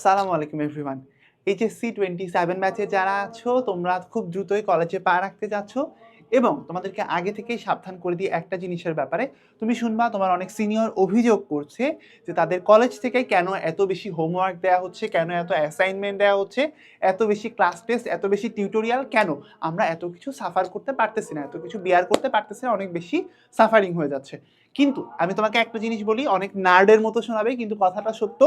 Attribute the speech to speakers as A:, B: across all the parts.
A: আসসালামু আলাইকুম everyone HSC twenty seven ম্যাচে যারা আছো, তোমরা খুব দ্রুতই কলেজে পা রাখতে যাচ্ছ এবং তোমাদেরকে আগে থেকেই সাবধান করে দিয়ে একটা জিনিসের ব্যাপারে তুমি শুনবা, তোমার অনেক সিনিয়র অভিযোগ করছে যে তাদের কলেজ থেকে কেন এত বেশি হোমওয়ার্ক দেওয়া হচ্ছে, কেন এত অ্যাসাইনমেন্ট দেওয়া হচ্ছে, এত বেশি ক্লাস টেস্ট এত বেশি টিউটোরিয়াল কেন? আমরা এত কিছু সাফার করতে পারতেছি না, এত কিছু বিয়ার করতে পারতেছি না, অনেক বেশি সাফারিং হয়ে যাচ্ছে। কিন্তু আমি তোমাকে একটা জিনিস বলি, অনেক নার্ডের মতো শোনাবে, কিন্তু কথাটা সত্য।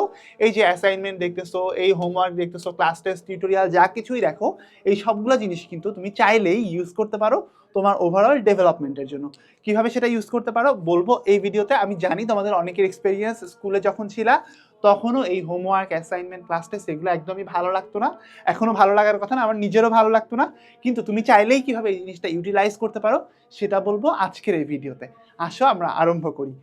A: এই যে অ্যাসাইনমেন্ট দেখতেছো, এই হোমওয়ার্ক দেখতেছো ক্লাস টেস্ট টিউটোরিয়াল যা কিছুই দেখো, এই সবগুলো জিনিস কিন্তু তুমি চাইলেই ইউজ করতে পারো তোমার ওভারঅল ডেভেলপমেন্টের জন্য। কীভাবে সেটা ইউজ করতে পারো? বলব এই ভিডিওতে আমি জানি তোমাদের অনেকের এক্সপিরিয়েন্স স্কুলে যখন ছিলা তখনও এই হোমওয়ার্ক অ্যাসাইনমেন্ট ক্লাস টেস্ট এগুলো একদমই ভালো লাগতো না। এখনও ভালো লাগার কথা না, আমার নিজেরও ভালো লাগতো না। কিন্তু তুমি চাইলেই কীভাবে এই জিনিসটা ইউটিলাইজ করতে পারো, সেটা বলব আজকের এই ভিডিওতে। আসো, আমরা আরম্ভ করি।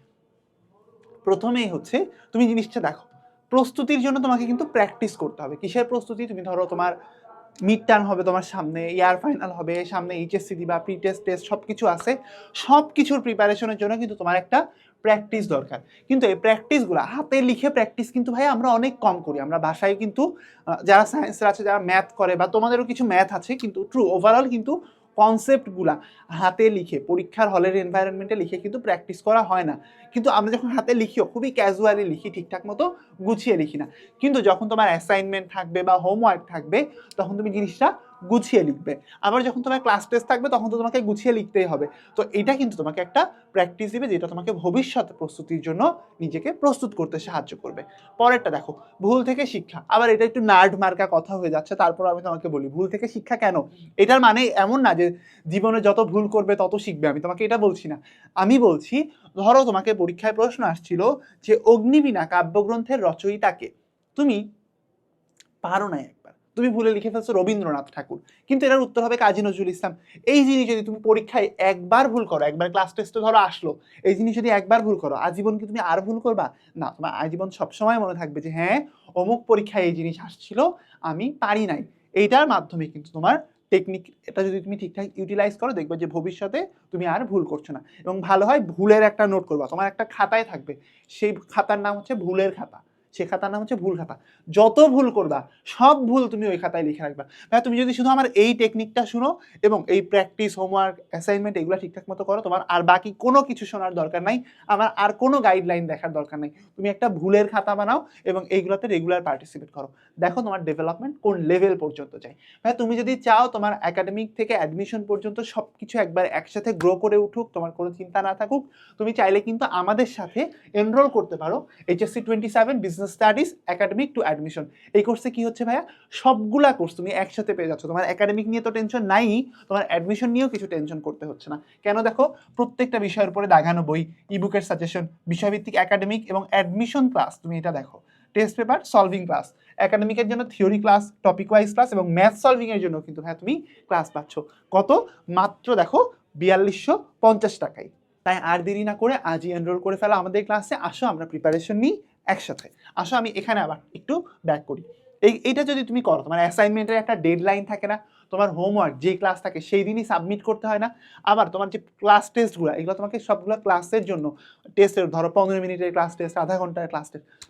A: প্রথমেই হচ্ছে, তুমি জিনিসটা দেখো। প্রস্তুতির জন্য তোমাকে কিন্তু প্র্যাকটিস করতে হবে। কিসের প্রস্তুতি? তুমি ধরো তোমার মিড টার্ম হবে তোমার সামনে ইয়ার ফাইনাল হবে, সামনে এইচএসসি দিবা প্রি টেস্ট টেস্ট সব কিছু আছে। সব কিছুর প্রিপারেশনের জন্য কিন্তু তোমার একটা প্র্যাকটিস দরকার। কিন্তু এই প্র্যাকটিসগুলো হাতে লিখে প্র্যাকটিস কিন্তু ভাই আমরা অনেক কম করি। আমরা বাসায় কিন্তু যারা সায়েন্সের আছে, যারা ম্যাথ করে বা তোমাদেরও কিছু ম্যাথ আছে, কিন্তু ট্রু ওভারঅল কিন্তু কনসেপ্টগুলা হাতে লিখে, পরীক্ষার হলের এনভায়রনমেন্টে লিখে কিন্তু প্র্যাকটিস করা হয় না। কিন্তু আমরা যখন হাতে লিখিও, খুবই ক্যাজুয়ালি লিখি, ঠিকঠাক মতো গুছিয়ে লিখি না। কিন্তু যখন তোমার অ্যাসাইনমেন্ট থাকবে বা হোমওয়ার্ক থাকবে, তখন তুমি জিনিসটা গুছিয়ে লিখবে। আবার যখন তোমার ক্লাস টেস্ট থাকবে, তখন তো তোমাকে গুছিয়ে লিখতেই হবে। তো এটা কিন্তু তোমাকে একটা প্র্যাকটিস দিবে, যেটা তোমাকে ভবিষ্যৎ প্রস্তুতির জন্য নিজেকে প্রস্তুত করতে সাহায্য করবে। পরেরটা দেখো, ভুল থেকে শিক্ষা। আবার এটা একটু নার্ড মার্কা কথা হয়ে যাচ্ছে, তারপর আমি তোমাকে বলি, ভুল থেকে শিক্ষা কেন? এটার মানে এমন না যে জীবনে যত ভুল করবে, তত শিখবে। আমি তোমাকে এটা বলছি না। আমি বলছি, ধরো তোমাকে পরীক্ষায় প্রশ্ন আসছিল যে, অগ্নিবীণা কাব্যগ্রন্থের রচয়িতাকে তুমি পারো না তুমি ভুলে লিখে ফেলছো রবীন্দ্রনাথ ঠাকুর। কিন্তু এটার উত্তর হবে কাজী নজরুল ইসলাম। এই জিনিস যদি তুমি পরীক্ষায় একবার ভুল করো, একবার ক্লাস টেস্টে ধরো আসলো, এই জিনিস যদি একবার ভুল করো, আজীবন কি তুমি আর ভুল করবা? না, তোমার আজীবন সবসময় মনে থাকবে যে হ্যাঁ অমুক পরীক্ষায় এই জিনিস আসছিল, আমি পারি নাই। এইটার মাধ্যমে কিন্তু তোমার টেকনিক এটা যদি তুমি ঠিকঠাক ইউটিলাইজ করো, দেখবে যে ভবিষ্যতে তুমি আর ভুল করছ না। এবং ভালো হয় ভুলের একটা নোট করবা। তোমার একটা খাতায় থাকবে। সেই খাতার নাম হচ্ছে ভুলের খাতা। সে খাতার নাম হচ্ছে ভুল খাতা। যত ভুল করবা, সব ভুল তুমি ওই খাতায় লিখে রাখবা। ভাই তুমি যদি শুধু আমার এই টেকনিকটা শুনো এবং এই প্র্যাকটিস হোমওয়ার্ক অ্যাসাইনমেন্ট এগুলো ঠিকঠাক মতো করো, তোমার আর বাকি কোনো কিছু শোনার দরকার নাই, আমার আর কোনো গাইডলাইন দেখার দরকার নেই। তুমি একটা ভুলের খাতা বানাও এবং এইগুলোতে রেগুলার পার্টিসিপেট করো। দেখো তোমার ডেভেলপমেন্ট কোন লেভেল পর্যন্ত যায়। ভাই তুমি যদি চাও তোমার একাডেমিক থেকে অ্যাডমিশন পর্যন্ত সব কিছু একবার একসাথে গ্রো করে উঠুক, তোমার কোনো চিন্তা না থাকুক, তুমি চাইলে কিন্তু আমাদের সাথে এনরোল করতে পারো। HSC twenty seven business studies academic to admission এই কোর্সে কি হচ্ছে ভাইয়া? সবগুলা কোর্স তুমি একসাথে পেয়ে যাচ্ছ। তোমার একাডেমিক নিয়ে তো টেনশন নাই, তোমার অ্যাডমিশন নিয়েও কিছু টেনশন করতে হচ্ছে না। কেন দেখো? প্রত্যেকটা বিষয়ের উপরে দাগানো বই ইবুকের সাজেশন বিষয়ভিত্তিক একাডেমিক এবং অ্যাডমিশন ক্লাস তুমি এটা দেখো। টেস্ট পেপার সলভিং ক্লাস একাডেমিকের জন্য theory class topic wise class এবং ম্যাথ সলভিং এর জন্য কিন্তু ভাই তুমি ক্লাস পাচ্ছ। কত? মাত্র দেখো বিয়াল্লিশশো পঞ্চাশ টাকায়। তাই আর দেরি না করে আজই এনরোল করে ফেলা আমাদের ক্লাসে আসো, আমরা প্রিপারেশন নিই। একসাথে। আসো, আমি এখানে আবার একটু ব্যাক করি। এই, এইটা যদি তুমি করো, তোমার অ্যাসাইনমেন্টের একটা ডেডলাইন থাকে না, তোমার হোমওয়ার্ক যে ক্লাস থাকে সেই দিনই সাবমিট করতে হয় না। আবার তোমার যে ক্লাস টেস্টগুলো এগুলো তোমাকে সবগুলো ক্লাসের জন্য টেস্টের ধরো পনেরো মিনিটের ক্লাস টেস্ট আধা ঘণ্টার ক্লাস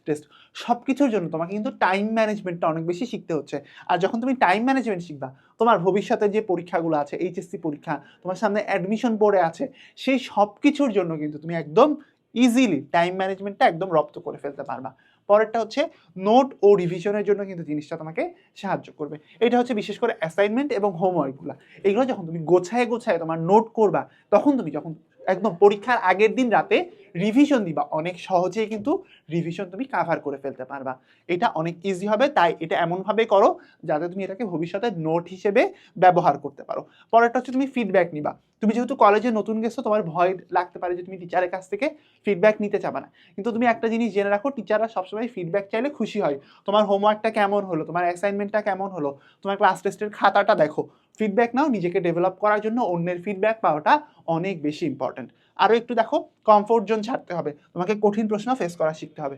A: টেস্ট সব কিছুর জন্য তোমাকে কিন্তু টাইম ম্যানেজমেন্টটা অনেক বেশি শিখতে হচ্ছে। আর যখন তুমি টাইম ম্যানেজমেন্ট শিখবা, তোমার ভবিষ্যতে যে পরীক্ষাগুলো আছে এইচএসসি পরীক্ষা, তোমার সামনে অ্যাডমিশন পড়ে আছে, সেই সব কিছুর জন্য কিন্তু তুমি একদম ইজিলি টাইম ম্যানেজমেন্টটা একদম রপ্ত করে ফেলতে পারবা। পরেরটা হচ্ছে নোট ও রিভিশনের জন্য কিন্তু জিনিসটা তোমাকে সাহায্য করবে। এটা হচ্ছে বিশেষ করে অ্যাসাইনমেন্ট এবং হোমওয়ার্কগুলো এগুলো যখন তুমি গোছায় গোছায় তোমার নোট করবা, তখন তুমি যখন একদম পরীক্ষার আগের দিন রাতে রিভিশন দিবা, অনেক সহজেই কিন্তু রিভিশন তুমি কাভার করে ফেলতে পারবা। এটা অনেক ইজি হবে, তাই এটা এমনভাবে করো যাতে তুমি এটাকে ভবিষ্যতে নোট হিসেবে ব্যবহার করতে পারো। পরেরটা হচ্ছে তুমি ফিডব্যাক নিবা। তুমি যেহেতু কলেজে নতুন গেছো, তোমার ভয় লাগতে পারে যে তুমি টিচারের কাছ থেকে ফিডব্যাক নিতে চাবে না। কিন্তু তুমি একটা জিনিস জেনে রাখো টিচাররা সবসময় ফিডব্যাক চাইলে খুশি হয়। তোমার হোমওয়ার্কটা কেমন হলো? তোমার অ্যাসাইনমেন্টটা কেমন হলো? তোমার ক্লাস টেস্টের খাতাটা দেখো। ফিডব্যাক নাও, নিজেকে ডেভেলপ করার জন্য অন্যের ফিডব্যাক পাওয়াটা অনেক বেশি ইম্পর্ট্যান্ট আরও একটু দেখো কমফোর্ট জোন ছাড়তে হবে। তোমাকে কঠিন প্রশ্ন ফেস করা শিখতে হবে।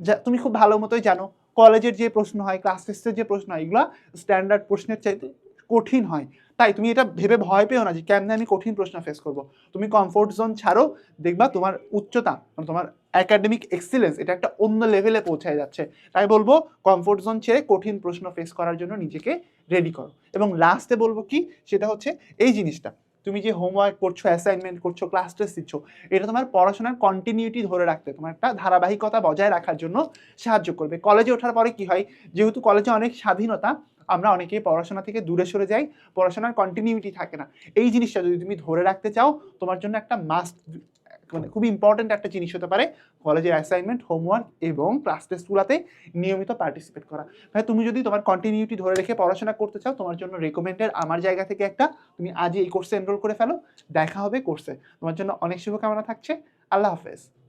A: যা, তুমি খুব ভালো মতোই জানো কলেজের যে প্রশ্ন হয় ক্লাস টেস্টের যে প্রশ্ন হয়, এগুলো স্ট্যান্ডার্ড প্রশ্নের চাইতে কঠিন হয়। তাই তুমি এটা ভেবে ভয় পেও না যে কেমনে আমি কঠিন প্রশ্ন ফেস করব। তুমি কমফোর্ট জোন ছাড়ো, দেখবা তোমার উচ্চতা মানে তোমার একাডেমিক এক্সিলেন্স এটা একটা অন্য লেভেলে পৌঁছায় যাচ্ছে। তাই বলব কমফোর্ট জোন ছেড়ে কঠিন প্রশ্ন ফেস করার জন্য নিজেকে রেডি করো। এবং লাস্টে বলব কি, সেটা হচ্ছে এই জিনিসটা। তুমি যে হোমওয়ার্ক করছ অ্যাসাইনমেন্ট করছ ক্লাস টেস্ট দিচ্ছ, এটা তোমার পড়াশোনার কন্টিনিউটি ধরে রাখতে, তোমার একটা ধারাবাহিকতা বজায় রাখার জন্য সাহায্য করবে। কলেজে ওঠার পরে কি হয়, যেহেতু কলেজে অনেক স্বাধীনতা আমরা অনেকেই পড়াশোনা থেকে দূরে সরে যাই, পড়াশোনার কন্টিনিউটি থাকে না। এই জিনিসটা যদি তুমি ধরে রাখতে চাও, তোমার জন্য একটা মাস্ট মানে খুবই ইম্পর্ট্যান্ট একটা জিনিস হতে পারে, কলেজের অ্যাসাইনমেন্ট হোমওয়ার্ক এবং ক্লাস টেস্টগুলোতে নিয়মিত পার্টিসিপেট করা। ভাই তুমি যদি তোমার কন্টিনিউটি ধরে রেখে পড়াশোনা করতে চাও, তোমার জন্য রেকমেন্ডেড আমার জায়গা থেকে একটা, তুমি আজই এই কোর্সে এনরোল করে ফেলো। দেখা হবে কোর্সে তোমার জন্য অনেক শুভকামনা থাকছে। আল্লাহ হাফেজ।